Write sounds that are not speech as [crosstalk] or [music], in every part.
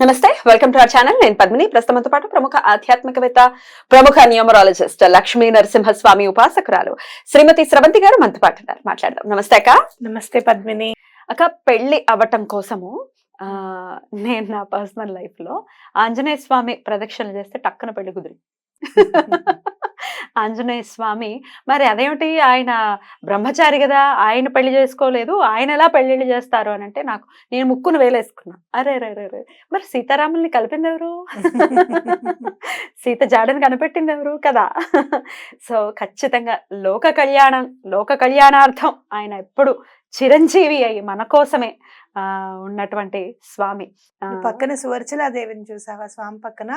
నమస్తే welcome to our channel. నేను పద్మిని. ప్రస్తుతంతో పాటు ప్రముఖ ఆధ్యాత్మికవేత్త ప్రముఖ న్యూమరాలజిస్ట్ లక్ష్మీ నరసింహస్వామి ఉపాసకురాలు శ్రీమతి స్రవంతి గారు మనతో పాటు మాట్లాడదాం. నమస్తే అక్క. నమస్తే పద్మిని. అక్క పెళ్ళి అవ్వటం కోసము ఆ నేను నా పర్సనల్ లైఫ్లో ఆంజనేయ స్వామి ప్రదక్షిణలు చేస్తే టక్కున పెళ్ళి కుదిరి [laughs] ఆంజనేయ స్వామి. మరి అదేమిటి? ఆయన బ్రహ్మచారి కదా ఆయన పెళ్ళి చేసుకోలేదు ఆయన ఎలా పెళ్ళిళ్ళు చేస్తారు అని అంటే నాకు నేను ముక్కును వేలేసుకున్నా. అరే రే రే రే. మరి సీతారాముల్ని కలిపింది ఎవరు? [laughs] సీత జాడని కనిపెట్టింది ఎవరు? కదా. సో ఖచ్చితంగా లోక కళ్యాణం లోక కళ్యాణార్థం ఆయన ఎప్పుడు చిరంజీవి అయ్యి మన కోసమే ఆ ఉన్నటువంటి స్వామి. పక్కన సువర్చలాదేవిని చూసావా? స్వామి పక్కన?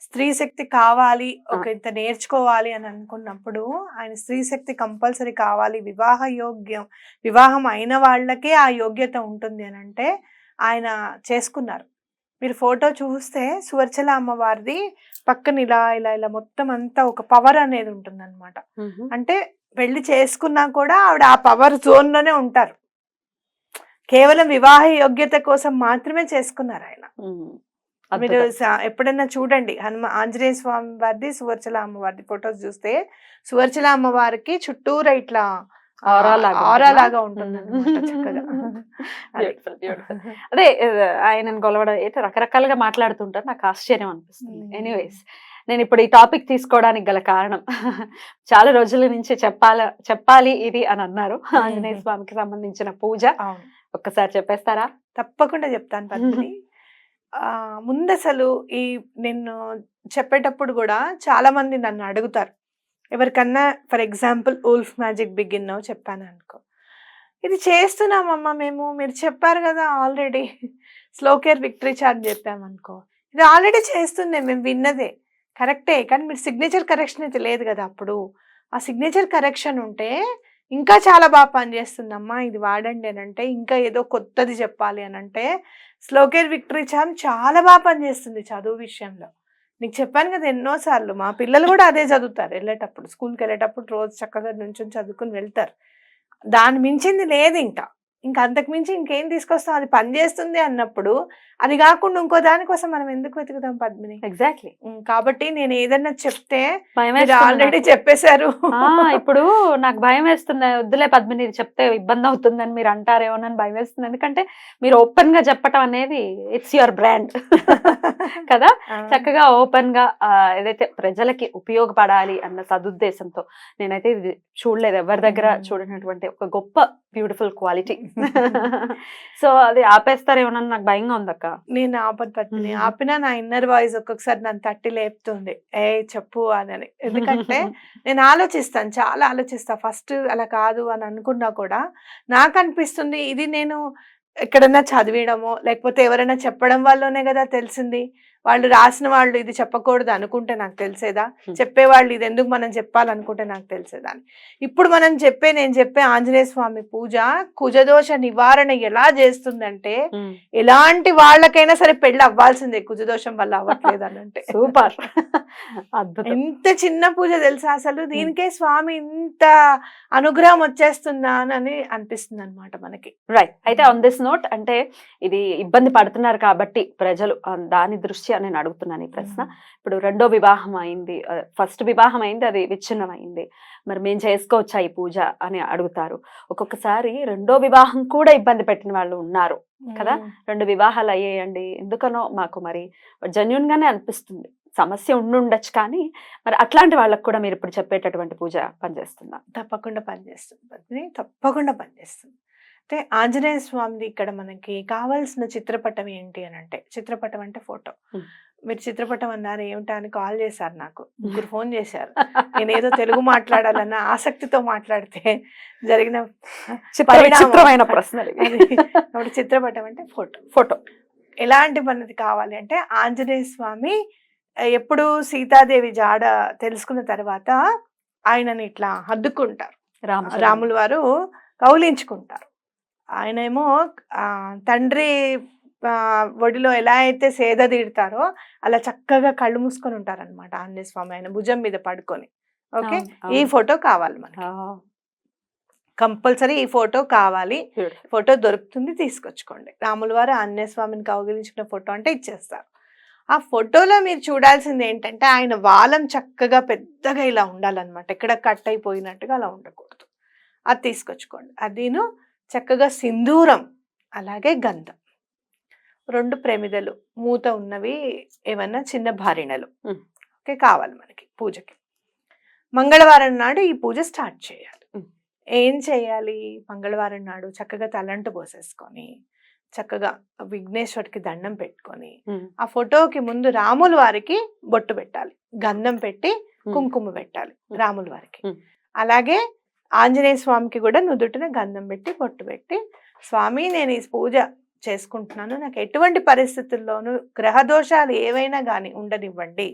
స్త్రీ శక్తి కావాలి ఒక ఇంత నేర్చుకోవాలి అని అనుకున్నప్పుడు ఆయన స్త్రీ శక్తి కంపల్సరీ కావాలి. వివాహ యోగ్యం వివాహం అయిన వాళ్ళకే ఆ యోగ్యత ఉంటుంది అని అంటే ఆయన చేసుకున్నారు. మీరు ఫోటో చూస్తే సువర్చల అమ్మవారిది పక్కన ఇలా ఇలా ఇలా మొత్తం అంతా ఒక పవర్ అనేది ఉంటుంది మ్హూ. అంటే పెళ్ళి చేసుకున్నా కూడా ఆవిడ ఆ పవర్ జోన్లోనే ఉంటారు. కేవలం వివాహ యోగ్యత కోసం మాత్రమే చేసుకున్నారు ఆయన. మీరు ఎప్పుడైనా చూడండి హనుమ ఆంజనేయ స్వామి వారిది సువర్చల అమ్మవారిది ఫొటోస్ చూస్తే సువర్చల అమ్మవారికి చుట్టూరా ఇట్లా ఆరా లాగా ఆరా ఉంటుందా? [laughs] అది. Beautiful, beautiful. [laughs] అదే ఆ, ఆయనను కొలవడం అయితే రకరకాలుగా మాట్లాడుతుంటారు నాకు ఆశ్చర్యం అనిపిస్తుంది. ఎనీవేస్ నేను ఇప్పుడు ఈ టాపిక్ తీసుకోవడానికి గల కారణం [laughs] చాలా రోజుల నుంచి చెప్పాల చెప్పాలి ఇది అని అన్నారు. ఆంజనేయ స్వామికి సంబంధించిన పూజ. ఒక్కసారి చెప్పేస్తారా? తప్పకుండా చెప్తాను పద్మిని. ముందు అసలు ఈ నేను చెప్పేటప్పుడు కూడా చాలామంది నన్ను అడుగుతారు. ఎవరికన్నా for example wolf magic begin చెప్పాను అనుకో ఇది చేస్తున్నామమ్మా మేము మీరు చెప్పారు కదా already. Slow care victory chart చెప్పామనుకో. ఇది ఆల్రెడీ చేస్తుండే మేము విన్నదే. కరెక్టే కానీ మీరు సిగ్నేచర్ కరెక్షన్ అయితే లేదు కదా అప్పుడు. ఆ సిగ్నేచర్ కరెక్షన్ ఉంటే ఇంకా చాలా బాగా పనిచేస్తుందమ్మా ఇది వాడండి అని అంటే ఇంకా ఏదో కొత్తది చెప్పాలి అని అంటే స్లోకేర్ విక్టరీ చామ్ చాలా బాగా పనిచేస్తుంది చదువు విషయంలో. నీకు చెప్పాను కదా ఎన్నోసార్లు మా పిల్లలు కూడా అదే చదువుతారు వెళ్ళేటప్పుడు స్కూల్కి వెళ్ళేటప్పుడు రోజు చక్కగా నుంచొని చదువుకుని వెళ్తారు. దాని మించింది లేదు ఇంకా ఇంకా అంతకు మించి ఇంకేం తీసుకొస్తాం? అది పనిచేస్తుంది అన్నప్పుడు అది కాకుండా ఇంకో దానికోసం మనం ఎందుకు వెతుకుతాం పద్మిని? ఎగ్జాక్ట్లీ కాబట్టి నేను ఏదన్నా చెప్తే ఆల్రెడీ. చెప్పేశారు. ఇప్పుడు నాకు భయం వేస్తుంది. వద్దులే పద్మిని చెప్తే ఇబ్బంది అవుతుందని మీరు అంటారేమోనని భయం వేస్తుంది. ఎందుకంటే మీరు ఓపెన్గా చెప్పటం అనేది ఇట్స్ యువర్ బ్రాండ్ కదా? చక్కగా ఓపెన్గా ఏదైతే ప్రజలకి ఉపయోగపడాలి అన్న సదుద్దేశంతో నేనైతే ఇది చూడలేదు. ఎవరి దగ్గర. చూడనటువంటి ఒక గొప్ప బ్యూటిఫుల్ క్వాలిటీ. [laughs] సో అది ఆపేస్తారేమోనని నాకు భయంగా ఉంది అక్క నేను మ్మ్. ఆపినా నా ఇన్నర్ వాయిస్ ఒక్కొక్కసారి నన్ను తట్టి లేపుతుంది. ఏ చెప్పు అని ఎందుకంటే [laughs] నేను ఆలోచిస్తాను చాలా ఆలోచిస్తా. ఫస్ట్ అలా కాదు అని అనుకున్నా కూడా నాకు అనిపిస్తుంది ఇది నేను ఎక్కడన్నా చదివడమో లేకపోతే ఎవరైనా చెప్పడం వల్లనే కదా తెలిసింది. వాళ్ళు రాసిన వాళ్ళు ఇది చెప్పకూడదు అనుకుంటే నాకు తెలిసేదా. చెప్పేవాళ్ళు ఇది ఎందుకు మనం చెప్పాలనుకుంటే నాకు తెలిసేదా ఇప్పుడు మనం చెప్పే నేను చెప్పే ఆంజనేయ స్వామి పూజ కుజదోష నివారణ ఎలా చేస్తుందంటే. ఎలాంటి వాళ్ళకైనా సరే పెళ్ళి అవ్వాల్సిందే కుజదోషం వల్ల అవ్వట్లేదు అని అంటే. సూపర్. ఎంత చిన్న పూజ తెలుసా అసలు? దీనికే స్వామి ఇంత అనుగ్రహం వచ్చేస్తుందా అని అనిపిస్తుంది అనమాట మనకి. రైట్ అయితే ఆన్ దిస్ నోట్ అంటే ఇది ఇబ్బంది పడుతున్నారు కాబట్టి ప్రజలు దాని దృష్ట్యా నేను అడుగుతున్నాను ఈ ప్రశ్న. ఇప్పుడు రెండో వివాహం అయింది ఫస్ట్ వివాహం అయింది అది విచ్ఛిన్నం అయింది. మరి మేము చేసుకోవచ్చా ఈ పూజ అని అడుగుతారు. ఒక్కొక్కసారి రెండో వివాహం కూడా ఇబ్బంది పెట్టిన వాళ్ళు ఉన్నారు కదా? రెండు వివాహాలు అయ్యేయండి. ఎందుకనో మాకు మరి జెన్యున్ గానే అనిపిస్తుంది. సమస్య ఉండుండొచ్చు కానీ మరి అట్లాంటి వాళ్ళకు కూడా మీరు ఇప్పుడు చెప్పేటటువంటి పూజ పనిచేస్తుందా? తప్పకుండా పనిచేస్తుంది. తప్పకుండా పనిచేస్తుంది. అంటే ఆంజనేయ స్వామిది ఇక్కడ మనకి కావాల్సిన చిత్రపటం ఏంటి అని అంటే చిత్రపటం అంటే ఫోటో. మీరు చిత్రపటం అన్నారు ఏమిటా అని కాల్ చేశారు నాకు ముగ్గురు ఫోన్ చేశారు [laughs] నేను ఏదో తెలుగు మాట్లాడాలన్న ఆసక్తితో మాట్లాడితే జరిగిన చిత్ర పరిణామం. విచిత్రమైన ప్రశ్నలు ఇవి. అది. కాబట్టి చిత్రపటం అంటే ఫోటో ఫోటో ఎలాంటి మనది కావాలి అంటే ఆంజనేయ స్వామి ఎప్పుడు సీతాదేవి జాడ తెలుసుకున్న తర్వాత ఆయనని ఇట్లా హద్దుకుంటారు రామ రాముల వారు కౌలించుకుంటారు ఆయన ఏమో ఆ, తండ్రి ఒడిలో ఎలా అయితే సేద తీడతారో అలా చక్కగా కళ్ళు మూసుకొని ఉంటారన్నమాట ఆంజనేయ స్వామి ఆయన భుజం మీద పడుకొని. ఓకే? ఈ ఫోటో కావాలి మనకి. కంపల్సరీ ఈ ఫోటో కావాలి. ఫోటో దొరుకుతుంది తీసుకొచ్చుకోండి. రాముల వారు ఆంజనేయ స్వామిని కౌగిలించుకున్న ఫోటో అంటే ఇచ్చేస్తారు. ఆ ఫోటోలో మీరు చూడాల్సింది ఏంటంటే ఆయన వాలం చక్కగా పెద్దగా ఇలా ఉండాలన్నమాట. ఎక్కడ కట్ అయిపోయినట్టుగా అలా ఉండకూడదు. అది తీసుకొచ్చుకోండి. అదిను చక్కగా సింధూరం అలాగే గంధం రెండు ప్రమిదలు మూత ఉన్నవి ఏమన్నా చిన్న భారిణలు. ఓకే కావాలి మనకి పూజకి మంగళవారం నాడు ఈ పూజ స్టార్ట్ చేయాలి. ఏం చేయాలి మంగళవారం నాడు చక్కగా తలంటు పోసేసుకొని చక్కగా విఘ్నేశ్వరికి దండం పెట్టుకొని ఆ ఫోటోకి ముందు రాముల వారికి బొట్టు పెట్టాలి గంధం పెట్టి. కుంకుమ పెట్టాలి. రాముల వారికి. అలాగే ఆంజనేయ స్వామికి కూడా నుదుటిన గంధం పెట్టి బొట్టు పెట్టి స్వామి నేను ఈ పూజ చేసుకుంటున్నాను. నాకు ఎటువంటి పరిస్థితుల్లోనూ గ్రహ దోషాలు ఏవైనా కానీ ఉండనివ్వండి.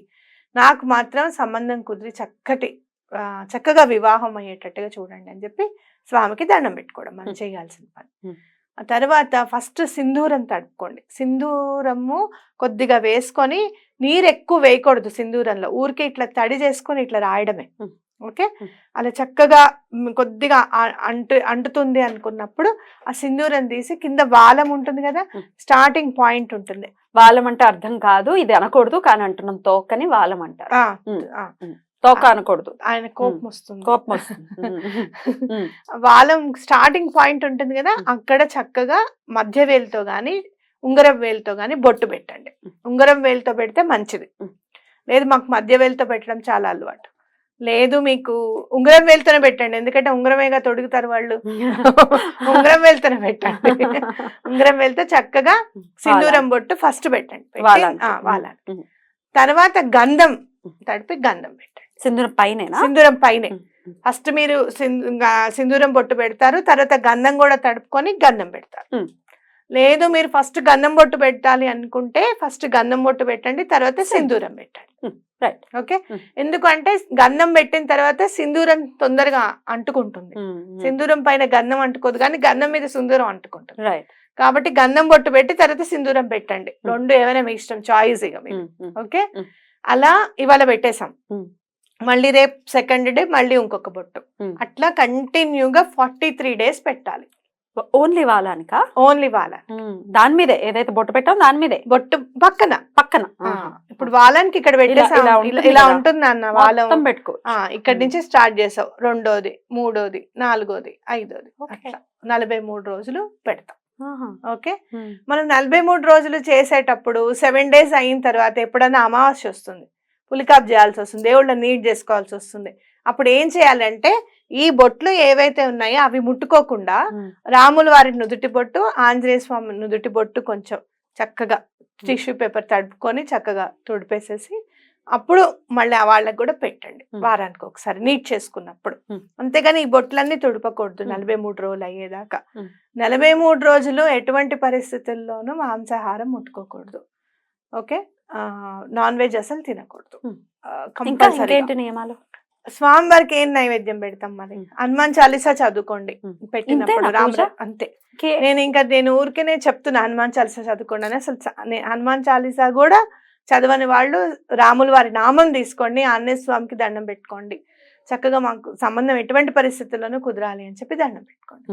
నాకు మాత్రం సంబంధం కుదిరి చక్కటి చక్కగా వివాహం అయ్యేటట్టుగా చూడండి అని చెప్పి స్వామికి దండం పెట్టుకోవడం. మనం. చేయాల్సిన పని. తర్వాత ఫస్ట్ సింధూరం తడుపుకోండి. సింధూరము కొద్దిగా వేసుకొని నీరు ఎక్కువ వేయకూడదు సింధూరంలో. ఊరికే ఇట్లా తడి చేసుకొని ఇట్లా రాయడమే. ఓకే. అలా చక్కగా కొద్దిగా అంటు అంటుతుంది అనుకున్నప్పుడు ఆ సింధూరం తీసి కింద వాలం ఉంటుంది కదా. స్టార్టింగ్ పాయింట్ ఉంటుంది. వాలం అంటే అర్థం కాదు ఇది అనకూడదు కానీ అంటున్నాం తోకని వాలం అంటారు. తోక అనకూడదు. ఆయన కోపం వస్తుంది. కోపం వస్తుంది. [laughs] వాలం స్టార్టింగ్ పాయింట్ ఉంటుంది కదా. అక్కడ చక్కగా మధ్య వేలుతో గాని ఉంగరం వేలుతో గాని బొట్టు పెట్టండి. ఉంగరం వేలుతో పెడితే మంచిది. లేదు మాకు మధ్య వేలుతో పెట్టడం చాలా అలవాటు. లేదు మీకు ఉంగరం వేలుతోనే పెట్టండి. ఎందుకంటే ఉంగరమేగా తొడుగుతారు వాళ్ళు. ఉంగరం వేలుతోనే పెట్టండి. ఉంగరం వెళ్తే చక్కగా సింధూరం బొట్టు ఫస్ట్ పెట్టండి. తర్వాత గంధం. తడిపి గంధం పెట్టండి. సింధూరం పైనేనా? సింధూరం పైనే. ఫస్ట్ మీరు సింధూరం బొట్టు పెడతారు. తర్వాత గంధం కూడా తడుపుకొని గంధం పెడతారు. లేదు మీరు ఫస్ట్ గంధం బొట్టు పెట్టాలి అనుకుంటే ఫస్ట్ గంధం బొట్టు పెట్టండి తర్వాత సింధూరం పెట్టండి రైట్ ఓకే. ఎందుకంటే గంధం పెట్టిన తర్వాత సింధూరం తొందరగా అంటుకుంటుంది. సింధూరం పైన గంధం అంటుకోదు కానీ గంధం మీద సింధూరం అంటుకుంటుంది రైట్ కాబట్టి గంధం బొట్టు పెట్టి తర్వాత సింధూరం పెట్టండి. రెండు ఏమైనా మీ ఇష్టం చాయిస్ ఇక ఉమ్. ఓకే. అలా ఇవాళ పెట్టేశాం. మళ్ళీ రేపు సెకండ్ డే మళ్ళీ ఇంకొక బొట్టు. అట్లా కంటిన్యూగా ఫార్టీ త్రీ డేస్ పెట్టాలి ఓన్లీ వాలానికా? ఓన్లీ వాల దాని మీదే ఏదైతే బొట్టు పెట్టాం దాని మీదే? బొట్టు పక్కన. పక్కన. ఇప్పుడు వాలానికి ఇక్కడ పెట్టేసాం ఇలా ఉంటుంది అన్న వాలం పెట్టుకో. ఇక్కడ. నుంచి స్టార్ట్ చేసావు. రెండోది మూడోది నాలుగోది ఐదోది. నలభై మూడు రోజులు పెడతాం. ఓకే? మనం నలభై మూడు రోజులు చేసేటప్పుడు సెవెన్ డేస్ అయిన తర్వాత ఎప్పుడైనా అమావాస్య వస్తుంది. పులికాప్ చేయాల్సి వస్తుంది. దేవుళ్ళని నీట్ చేసుకోవాల్సి వస్తుంది. అప్పుడు ఏం చేయాలంటే ఈ బొట్లు ఏవైతే ఉన్నాయో అవి ముట్టుకోకుండా రాముల వారి నుదుటి బొట్టు ఆంజనేయ స్వామి నుదుటి బొట్టు కొంచెం చక్కగా టిష్యూ పేపర్ తడుపుకొని చక్కగా తుడిపేసేసి అప్పుడు మళ్ళీ వాళ్ళకి కూడా పెట్టండి. వారానికి ఒకసారి నీట్ చేసుకున్నప్పుడు. అంతేగాని ఈ బొట్లన్నీ తుడపకూడదు. నలభై మూడు రోజులు అయ్యేదాకా. నలభై మూడు రోజులు ఎటువంటి పరిస్థితుల్లోనూ మాంసాహారం ముట్టుకోకూడదు ఓకే నాన్ వెజ్ అసలు తినకూడదు. ఇంకేంటి నియమాలు స్వామివారికి ఏం నైవేద్యం పెడతాం మరి. హనుమాన్ చాలీసా చదువుకోండి. పెట్టినప్పుడు రామ? అంతే నేను ఇంకా నేను ఊరికేనే చెప్తున్నా హనుమాన్ చాలీసా చదువుకోండి అని అసలు హనుమాన్ చాలీసా కూడా చదవని వాళ్ళు రాముల వారి నామం తీసుకోండి ఆంజనేయ స్వామికి దండం పెట్టుకోండి చక్కగా మాకు సంబంధం ఎటువంటి పరిస్థితుల్లోనూ కుదరాలి అని చెప్పి దండం పెట్టుకోండి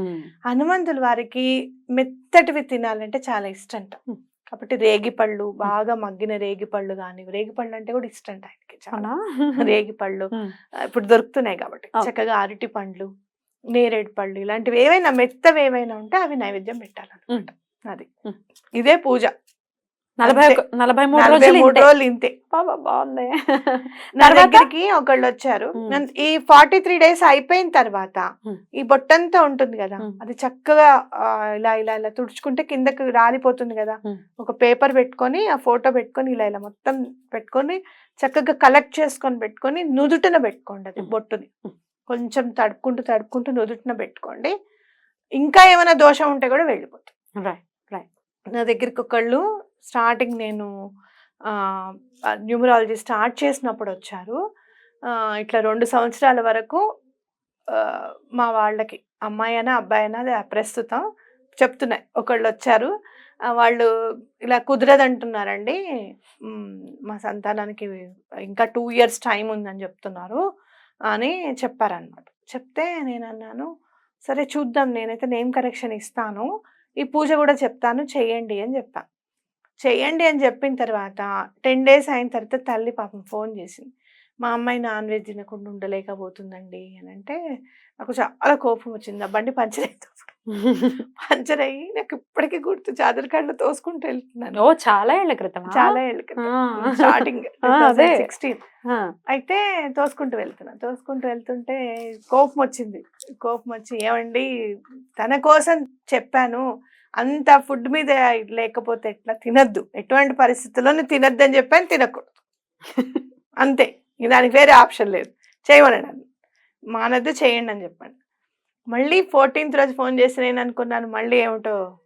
హనుమంతుల వారికి మెత్తటివి తినాలంటే చాలా Hmm. కాబట్టి రేగి పళ్ళు బాగా మగ్గిన రేగి పళ్ళు కానీ రేగి పళ్ళు అంటే కూడా ఇష్టంట ఆయనకి చాలా. అవునా? [laughs] రేగి పళ్ళు ఉమ్, ఆ, ఇప్పుడు దొరుకుతున్నాయి కాబట్టి. చక్కగా అరటి పండ్లు నేరేడు పళ్ళు ఇలాంటివి ఏవైనా మెత్తవి ఏవైనా ఉంటే అవి నైవేద్యం పెట్టాలన్నమాట. అది. ఇదే పూజ. నలభై నలభై మూడు రోజులు ఇంతే. బాగుంది? దగ్గరికి ఒకళ్ళు వచ్చారు ఈ ఫార్టీ త్రీ డేస్ అయిపోయిన తర్వాత. ఈ బొట్టంతా ఉంటుంది కదా. అది చక్కగా ఇలా ఇలా ఇలా తుడుచుకుంటే కిందకి రాలిపోతుంది కదా. ఒక పేపర్ పెట్టుకొని ఆ ఫోటో పెట్టుకొని ఇలా ఇలా మొత్తం పెట్టుకొని చక్కగా కలెక్ట్ చేసుకొని పెట్టుకొని నుదుటిన పెట్టుకోండి అది. బొట్టుని. కొంచెం తడుపుకుంటూ తడుపుకుంటూ నుదుటిన పెట్టుకోండి ఇంకా ఏమైనా దోషం ఉంటే కూడా వెళ్ళిపోతుంది రైట్ నా దగ్గరికి ఒకళ్ళు స్టార్టింగ్ నేను న్యూమరాలజీ స్టార్ట్ చేసినప్పుడు వచ్చారు ఇట్లా రెండు సంవత్సరాల వరకు మా వాళ్ళకి అమ్మాయి అయినా అబ్బాయి అయినా అది ప్రస్తుతం చెప్తున్నాయి. ఒకళ్ళు వచ్చారు వాళ్ళు ఇలా కుదరదంటున్నారండి. మా సంతానానికి ఇంకా టూ ఇయర్స్ టైం ఉందని చెప్తున్నారు అని చెప్పారనమాట చెప్తే నేను అన్నాను సరే చూద్దాం నేనైతే నేమ్ కరెక్షన్ ఇస్తాను. ఈ పూజ కూడా చెప్తాను చేయండి అని చెప్పాను చెయ్యండి అని చెప్పిన తర్వాత టెన్ డేస్ అయిన తర్వాత తల్లి పాపం ఫోన్ చేసింది. మా అమ్మాయి నాన్ వెజ్ తినకుండా ఉండలేకపోతుందండి అని అంటే నాకు చాలా కోపం వచ్చింది. ఆ బండి పంచర్ అయితే పంచర్ అయ్యి నాకు ఇప్పటికీ గుర్తు చాదరకాండ తోసుకుంటూ వెళ్తున్నాను. ఓ చాలా ఏళ్ళ క్రితం. చాలా ఏళ్ళ స్టార్టింగ్ [laughs] ఆ, అదే. సిక్స్టీన్ అయితే తోసుకుంటూ వెళ్తున్నా. తోసుకుంటూ వెళ్తుంటే కోపం వచ్చింది. కోపం వచ్చి ఏమండి తన కోసం చెప్పాను. అంత ఫుడ్ మీద లేకపోతే ఎట్లా? తినద్దు. ఎటువంటి పరిస్థితుల్లోనూ తినద్దు అని చెప్పాను తినకూడదు. అంతే. దానికి వేరే ఆప్షన్ లేదు. చేయమని నన్ను. మానద్దు చేయండి అని చెప్పాను మళ్ళీ ఫోర్టీన్త్ రోజు ఫోన్ చేసి నేను అనుకున్నాను మళ్ళీ ఏమిటో?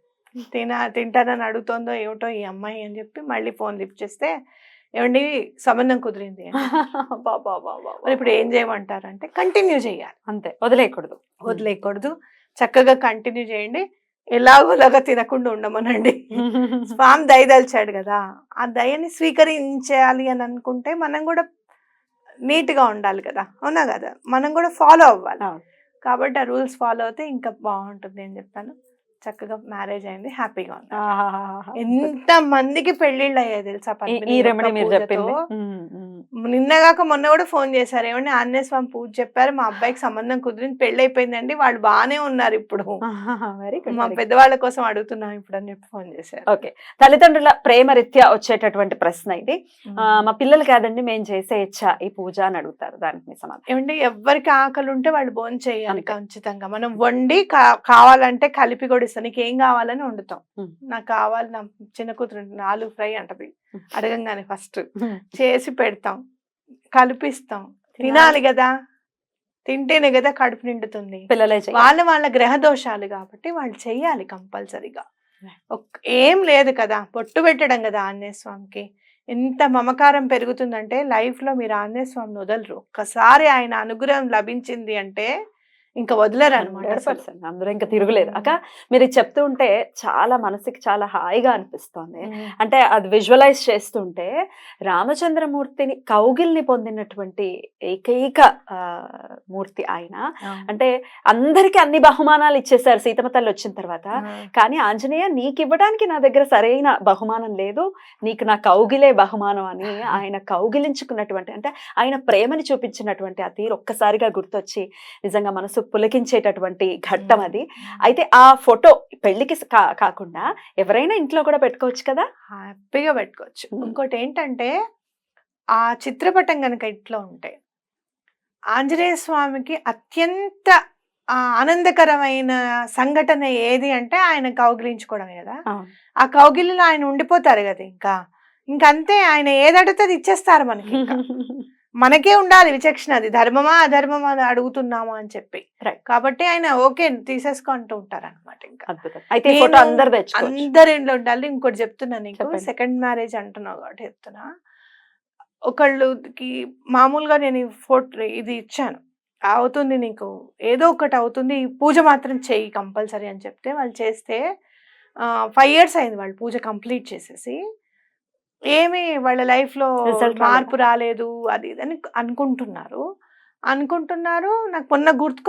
తిన తింటానని అడుగుతోందో ఏమిటో ఈ అమ్మాయి అని చెప్పి మళ్ళీ ఫోన్ లిఫ్ట్ చేస్తే ఏమండి సంబంధం కుదిరింది అని. మరి ఇప్పుడు ఏం చేయమంటారు అంటే కంటిన్యూ చేయాలి. అంతే. వదిలేయకూడదు. వదిలేయకూడదు. చక్కగా కంటిన్యూ చేయండి. ఎలాగోలాగా తినకుండా ఉండమనండి [laughs] స్వామి దయదలిచాడు కదా ఆ దయని స్వీకరించాలి అని అనుకుంటే మనం కూడా నీట్గా ఉండాలి కదా అవునా కదా మనం కూడా ఫాలో అవ్వాలి. కాబట్టి ఆ రూల్స్ ఫాలో అయితే ఇంకా బాగుంటుంది అని చెప్పాను చక్కగా మ్యారేజ్ అయింది హ్యాపీగా ఉంది. ఎంత మందికి పెళ్ళిళ్ళు అయ్యాయి తెలుసా ఈ- రెమెడీ మీరు. చెప్పింది. నిన్నగాక మొన్న కూడా ఫోన్ చేశారు. ఏమండి? ఆంజనేయ స్వామి పూజ చెప్పారు. మా అబ్బాయికి సంబంధం కుదిరింది. పెళ్ళి అయిపోయిందండి వాళ్ళు బాగానే ఉన్నారు ఇప్పుడు. [laughs] మా పెద్దవాళ్ళ కోసం అడుగుతున్నాం ఇప్పుడు అని చెప్పి ఫోన్ చేశారు. ఓకే. తల్లిదండ్రుల ప్రేమ రీత్యా వచ్చేటటువంటి ప్రశ్న ఇది. మా పిల్లలు కాదండి. మేము చేసేయచ్చా ఈ పూజ అని అడుగుతారు. దానికి మీ సమాధానం. ఏమంటే ఎవరికి ఆకలి ఉంటే వాళ్ళు భోజనం చేయాలి. ఖచ్చితంగా. మనం వండి కావాలంటే కలిపి కూడా ఇస్తాం నీకు ఏం కావాలని వండుతాం. నాకు కావాలి నా చిన్న కూతురు ఆలు ఫ్రై అంటది. అడగంగానే ఫస్ట్. చేసి పెడతాం. కలిపిస్తాం. తినాలి. కదా? తింటేనే కదా కడుపు నిండుతుంది. వాళ్ళ వాళ్ళ గ్రహ దోషాలు కాబట్టి వాళ్ళు చెయ్యాలి కంపల్సరీగా. ఏం లేదు కదా? బొట్టు పెట్టడం కదా ఆంజనేయ స్వామికి. ఎంత మమకారం పెరుగుతుందంటే లైఫ్లో మీరు ఆంజనేయ స్వామిని వదలరు. ఒక్కసారి ఆయన అనుగ్రహం లభించింది అంటే ఇంకా వదలరు అనమాట 100%. అందులో ఇంకా తిరుగులేదు అక్క మీరు చెప్తూ ఉంటే చాలా మనసుకి చాలా హాయిగా అనిపిస్తోంది. అంటే అది విజువలైజ్ చేస్తుంటే రామచంద్రమూర్తిని కౌగిల్ని పొందినటువంటి ఏకైక ఆ, మూర్తి ఆయన. అంటే అందరికి అన్ని బహుమానాలు ఇచ్చేసారు సీతమ్మ తల్లి వచ్చిన తర్వాత. కానీ ఆంజనేయ నీకు ఇవ్వడానికి నా దగ్గర సరైన బహుమానం లేదు. నీకు నా కౌగిలే బహుమానం అని [laughs] ఆయన కౌగిలించుకున్నటువంటి అంటే ఆయన ప్రేమని చూపించినటువంటి ఆ తీరు ఒక్కసారిగా గుర్తొచ్చి నిజంగా మనసు పులకించేటటువంటి ఘట్టం అది. అయితే ఆ ఫోటో పెళ్ళికి కాకుండా ఎవరైనా ఇంట్లో కూడా పెట్టుకోవచ్చు కదా? హ్యాపీగా పెట్టుకోవచ్చు. ఇంకోటి ఏంటంటే ఆ చిత్రపటం కనుక ఇంట్లో ఉంటే ఆంజనేయ స్వామికి అత్యంత ఆనందకరమైన సంఘటన ఏది అంటే ఆయన కౌగిలించుకోవడమే కదా? ఆ కౌగిలిలో ఆయన ఉండిపోతారు కదా ఇంకా. ఇంకంతే ఆయన ఏదడితే అది ఇచ్చేస్తారు మనకి. [laughs] మనకే ఉండాలి విచక్షణ అది. ధర్మమా అధర్మమా అని అడుగుతున్నామా అని చెప్పి. కాబట్టి ఆయన ఓకే తీసేసుకుంటూ ఉంటారు అనమాట ఇంకా అయితే అందరు ఇంట్లో ఉండాలి. ఇంకోటి చెప్తున్నా నీకు. సెకండ్ మ్యారేజ్ అంటున్నావు కాబట్టి చెప్తున్నా. ఒకళ్ళకి మామూలుగా నేను ఫోటో ఇది ఇచ్చాను. అవుతుంది నీకు. ఏదో ఒకటి అవుతుంది. పూజ మాత్రం చెయ్యి కంపల్సరీ అని చెప్తే వాళ్ళు చేస్తే ఫైవ్ ఇయర్స్ అయింది వాళ్ళు పూజ కంప్లీట్ చేసేసి. ఏమి వాళ్ళ life లో Result రాలేదా? మార్పు రాలేదు అది ఇది అని అనుకుంటున్నారు అనుకుంటున్నారు నాకు మొన్న గుర్తుకొచ్చి